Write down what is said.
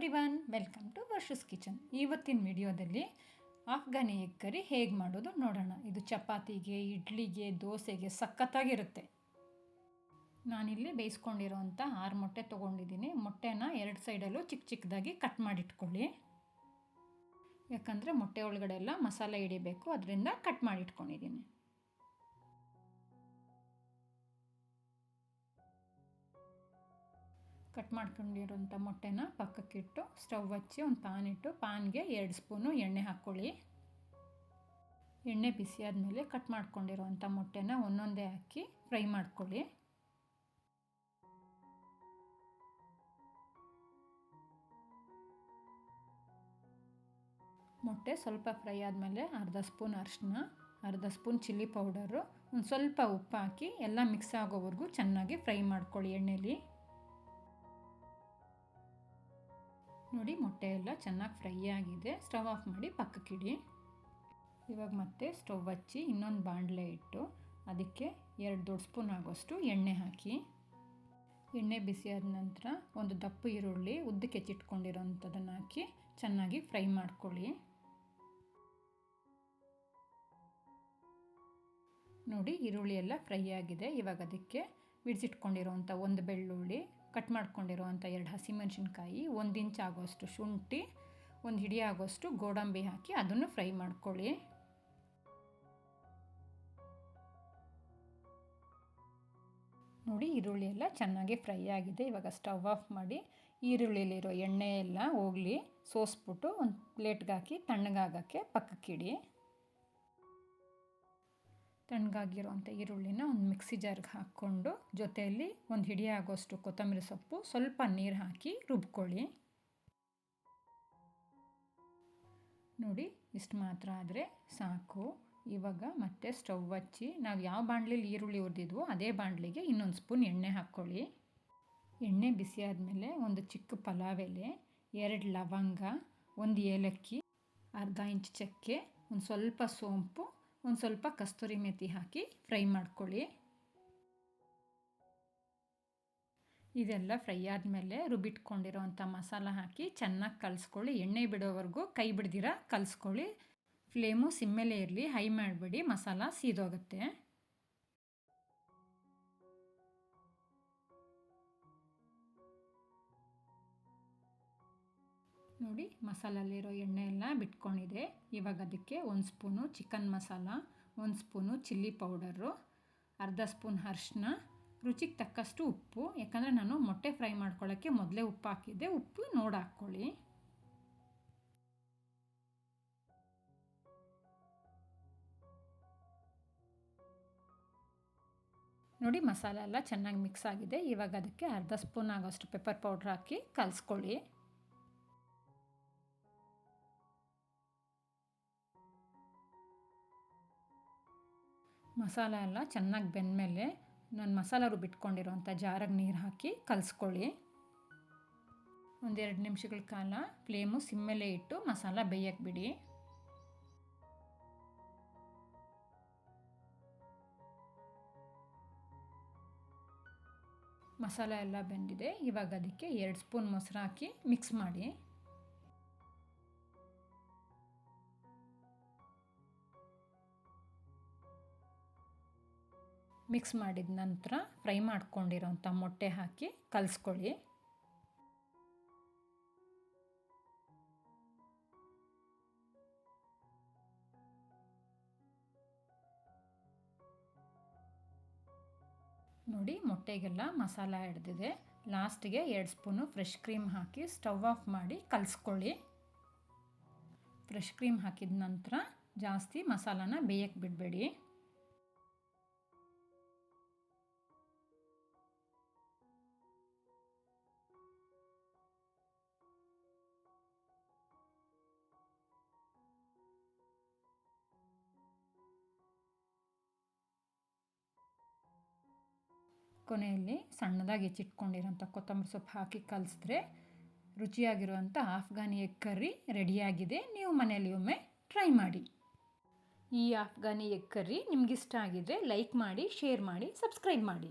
Everyone, welcome to Varsha's kitchen. ಇವತ್ತಿನ ವಿಡಿಯೋದಲ್ಲಿ Afghani egg curry ಹೇಗೆ ಮಾಡೋದು ನೋಡೋಣ. ಇದು ಚಪಾತಿಗೆ, ಇಡ್ಲಿಗೆ, ದೋಸೆಗೆ ಸಖತ್ತಾಗಿರುತ್ತೆ. ನಾನಿಲ್ಲಿ ಬೇಯಿಸ್ಕೊಂಡಿರೋಂಥ ಆರು ಮೊಟ್ಟೆ ತೊಗೊಂಡಿದ್ದೀನಿ. ಮೊಟ್ಟೆನ ಎರಡು ಸೈಡಲ್ಲೂ ಚಿಕ್ಕ ಚಿಕ್ಕದಾಗಿ ಕಟ್ ಮಾಡಿಟ್ಕೊಳ್ಳಿ. ಯಾಕಂದರೆ ಮೊಟ್ಟೆ ಒಳಗಡೆ ಎಲ್ಲ ಮಸಾಲೆ ಹಿಡಿಬೇಕು, ಅದರಿಂದ ಕಟ್ ಮಾಡಿಟ್ಕೊಂಡಿದ್ದೀನಿ. ಕಟ್ ಮಾಡ್ಕೊಂಡಿರೋಂಥ ಮೊಟ್ಟೆನ ಪಕ್ಕಕ್ಕಿಟ್ಟು ಸ್ಟವ್ ಹಚ್ಚಿ ಒಂದು ಪಾನ್ ಇಟ್ಟು ಪಾನ್ಗೆ ಎರಡು ಸ್ಪೂನು ಎಣ್ಣೆ ಹಾಕ್ಕೊಳ್ಳಿ. ಎಣ್ಣೆ ಬಿಸಿ ಆದಮೇಲೆ ಕಟ್ ಮಾಡ್ಕೊಂಡಿರೋಂಥ ಮೊಟ್ಟೆನ ಒಂದೊಂದೇ ಹಾಕಿ ಫ್ರೈ ಮಾಡ್ಕೊಳ್ಳಿ. ಮೊಟ್ಟೆ ಸ್ವಲ್ಪ ಫ್ರೈ ಆದಮೇಲೆ ಅರ್ಧ ಸ್ಪೂನ್ ಅರಿಶಿನ, ಅರ್ಧ ಸ್ಪೂನ್ ಚಿಲ್ಲಿ ಪೌಡರು, ಒಂದು ಸ್ವಲ್ಪ ಉಪ್ಪು ಹಾಕಿ ಎಲ್ಲ ಮಿಕ್ಸ್ ಆಗೋವರೆಗೂ ಚೆನ್ನಾಗಿ ಫ್ರೈ ಮಾಡ್ಕೊಳ್ಳಿ ಎಣ್ಣೆಲಿ. ನೋಡಿ ಮೊಟ್ಟೆ ಎಲ್ಲ ಚೆನ್ನಾಗಿ ಫ್ರೈ ಆಗಿದೆ. ಸ್ಟವ್ ಆಫ್ ಮಾಡಿ ಪಕ್ಕಕ್ಕಿಡಿ ಇವಾಗ ಮತ್ತೆ ಸ್ಟವ್ ಹಚ್ಚಿ ಇನ್ನೊಂದು ಬಾಣಲೆ ಇಟ್ಟು ಅದಕ್ಕೆ ಎರಡು ದೊಡ್ಡ ಸ್ಪೂನ್ ಆಗೋಷ್ಟು ಎಣ್ಣೆ ಹಾಕಿ. ಎಣ್ಣೆ ಬಿಸಿ ಆದ ನಂತರ ಒಂದು ದಪ್ಪ ಈರುಳ್ಳಿ ಉದ್ದಕ್ಕೆ ಹೆಚ್ಚಿಟ್ಕೊಂಡಿರೋಂಥದ್ದನ್ನು ಹಾಕಿ ಚೆನ್ನಾಗಿ ಫ್ರೈ ಮಾಡ್ಕೊಳ್ಳಿ. ನೋಡಿ ಈರುಳ್ಳಿ ಎಲ್ಲ ಫ್ರೈ ಆಗಿದೆ. ಇವಾಗ ಅದಕ್ಕೆ ಬಿಡಿಸಿಟ್ಕೊಂಡಿರೋಂಥ ಒಂದು ಬೆಳ್ಳುಳ್ಳಿ ಕಟ್ ಮಾಡ್ಕೊಂಡಿರುವಂಥ ಎರಡು ಹಸಿಮೆಣಸಿನ್ಕಾಯಿ, ಒಂದು ಇಂಚ್ ಆಗೋಷ್ಟು ಶುಂಠಿ, ಒಂದು ಹಿಡಿ ಆಗೋಷ್ಟು ಗೋಡಂಬಿ ಹಾಕಿ ಅದನ್ನು ಫ್ರೈ ಮಾಡ್ಕೊಳ್ಳಿ. ನೋಡಿ, ಈರುಳ್ಳಿ ಎಲ್ಲ ಚೆನ್ನಾಗಿ ಫ್ರೈ ಆಗಿದೆ. ಇವಾಗ ಸ್ಟವ್ ಆಫ್ ಮಾಡಿ ಈರುಳ್ಳಿಲಿರೋ ಎಣ್ಣೆ ಎಲ್ಲ ಹೋಗಲಿ, ಸೋಸ್ಬಿಟ್ಟು ಒಂದು ಪ್ಲೇಟ್ಗೆ ಹಾಕಿ ತಣ್ಣಗಾಗೋಕ್ಕೆ ಪಕ್ಕಕ್ಕಿಡಿ. ತಣ್ಣಗಾಗಿರೋಂಥ ಈರುಳ್ಳಿನ ಒಂದು ಮಿಕ್ಸಿ ಜಾರ್ಗೆ ಹಾಕ್ಕೊಂಡು ಜೊತೆಯಲ್ಲಿ ಒಂದು ಹಿಡಿ ಆಗೋಷ್ಟು ಕೊತ್ತಂಬರಿ ಸೊಪ್ಪು, ಸ್ವಲ್ಪ ನೀರು ಹಾಕಿ ರುಬ್ಕೊಳ್ಳಿ. ನೋಡಿ, ಇಷ್ಟು ಮಾತ್ರ ಆದರೆ ಸಾಕು. ಇವಾಗ ಮತ್ತೆ ಸ್ಟವ್ ಹಚ್ಚಿ, ನಾವು ಯಾವ ಬಾಣಲಿಲಿ ಈರುಳ್ಳಿ ಹುರಿದಿದ್ವೋ ಅದೇ ಬಾಣಲಿಗೆ ಇನ್ನೊಂದು ಸ್ಪೂನ್ ಎಣ್ಣೆ ಹಾಕ್ಕೊಳ್ಳಿ. ಎಣ್ಣೆ ಬಿಸಿ ಆದಮೇಲೆ ಒಂದು ಚಿಕ್ಕ ಪಲಾವ್ ಎಲೆ ಎರಡು ಲವಂಗ, ಒಂದು ಏಲಕ್ಕಿ, ಅರ್ಧ ಇಂಚ್ ಚಕ್ಕೆ, ಒಂದು ಸ್ವಲ್ಪ ಸೋಂಪು ಒಂದು ಸ್ವಲ್ಪ ಕಸ್ತೂರಿ ಮೆಥಿ ಹಾಕಿ ಫ್ರೈ ಮಾಡ್ಕೊಳ್ಳಿ. ಇದೆಲ್ಲ ಫ್ರೈ ಆದಮೇಲೆ ರುಬ್ಬಿಟ್ಕೊಂಡಿರೋವಂಥ ಮಸಾಲ ಹಾಕಿ ಚೆನ್ನಾಗಿ ಕಲಿಸ್ಕೊಳ್ಳಿ. ಎಣ್ಣೆ ಬಿಡೋವರೆಗೂ ಕೈ ಬಿಡ್ದಿರ ಕಲಿಸ್ಕೊಳ್ಳಿ. ಫ್ಲೇಮು ಸಿಮ್ಮೇಲೆ ಇರಲಿ, ಹೈ ಮಾಡಬೇಡಿ, ಮಸಾಲ ಸೀದೋಗುತ್ತೆ. ನೋಡಿ ಮಸಾಲಲ್ಲಿರೋ ಎಣ್ಣೆ ಎಲ್ಲ ಬಿಟ್ಕೊಂಡಿದೆ. ಇವಾಗ ಅದಕ್ಕೆ ಒಂದು ಸ್ಪೂನು ಚಿಕನ್ ಮಸಾಲ, ಒಂದು ಸ್ಪೂನು ಚಿಲ್ಲಿ ಪೌಡರು, ಅರ್ಧ ಸ್ಪೂನ್ ಅರ್ಶಿನ ರುಚಿಗೆ ತಕ್ಕಷ್ಟು ಉಪ್ಪು. ಯಾಕಂದರೆ ನಾನು ಮೊಟ್ಟೆ ಫ್ರೈ ಮಾಡ್ಕೊಳ್ಳೋಕ್ಕೆ ಮೊದಲೇ ಉಪ್ಪು ಹಾಕಿದ್ದೆ. ಉಪ್ಪು ನೋಡಿ ಹಾಕ್ಕೊಳ್ಳಿ. ನೋಡಿ ಮಸಾಲೆ ಎಲ್ಲ ಚೆನ್ನಾಗಿ ಮಿಕ್ಸ್ ಆಗಿದೆ. ಇವಾಗ ಅದಕ್ಕೆ ಅರ್ಧ ಸ್ಪೂನ್ ಆಗೋಷ್ಟು ಪೆಪ್ಪರ್ ಪೌಡ್ರ್ ಹಾಕಿ ಕಲಿಸ್ಕೊಳ್ಳಿ. ಮಸಾಲ ಎಲ್ಲ ಚೆನ್ನಾಗಿ ಬೆಂದಮೇಲೆ ನಾನು ಮಸಾಲ ರುಬ್ಬಿಟ್ಕೊಂಡಿರೋಂಥ ಜಾರಾಗಿ ನೀರು ಹಾಕಿ ಕಲಿಸ್ಕೊಳ್ಳಿ. ಒಂದೆರಡು ನಿಮಿಷಗಳ ಕಾಲ ಫ್ಲೇಮು ಸಿಮ್ಮೇಲೆ ಇಟ್ಟು ಮಸಾಲ ಬೇಯಕ್ಕೆ ಬಿಡಿ. ಮಸಾಲ ಎಲ್ಲ ಬೆಂದಿದೆ. ಇವಾಗ ಅದಕ್ಕೆ ಎರಡು ಸ್ಪೂನ್ ಮೊಸರು ಹಾಕಿ ಮಿಕ್ಸ್ ಮಾಡಿ. ಮಿಕ್ಸ್ ಮಾಡಿದ ನಂತರ ಫ್ರೈ ಮಾಡ್ಕೊಂಡಿರೋಂಥ ಮೊಟ್ಟೆ ಹಾಕಿ ಕಲಿಸ್ಕೊಳ್ಳಿ. ನೋಡಿ ಮೊಟ್ಟೆಗೆಲ್ಲ ಮಸಾಲ ಹಿಡ್ದಿದೆ. ಲಾಸ್ಟಿಗೆ ಎರಡು ಸ್ಪೂನು ಫ್ರೆಶ್ ಕ್ರೀಮ್ ಹಾಕಿ ಸ್ಟವ್ ಆಫ್ ಮಾಡಿ ಕಲಿಸ್ಕೊಳ್ಳಿ. ಫ್ರೆಶ್ ಕ್ರೀಮ್ ಹಾಕಿದ ನಂತರ ಜಾಸ್ತಿ ಮಸಾಲಾನ ಬೇಯಕ್ಕೆ ಬಿಡಬೇಡಿ. ಕೊನೆಯಲ್ಲಿ ಸಣ್ಣದಾಗಿ ಹೆಚ್ಚಿಟ್ಕೊಂಡಿರೋಂಥ ಕೊತ್ತಂಬರಿ ಸೊಪ್ಪು ಹಾಕಿ ಕಲಿಸಿದ್ರೆ ರುಚಿಯಾಗಿರುವಂಥ ಆಫ್ಘಾನಿ ಎಗ್ ಕರ್ರಿ ರೆಡಿಯಾಗಿದೆ. ನೀವು ಮನೆಯಲ್ಲಿ ಒಮ್ಮೆ ಟ್ರೈ ಮಾಡಿ. ಈ ಆಫ್ಘಾನಿ ಎಗ್ ಕರ್ರಿ ನಿಮಗಿಷ್ಟ ಆಗಿದ್ರೆ ಲೈಕ್ ಮಾಡಿ, ಶೇರ್ ಮಾಡಿ, ಸಬ್ಸ್ಕ್ರೈಬ್ ಮಾಡಿ.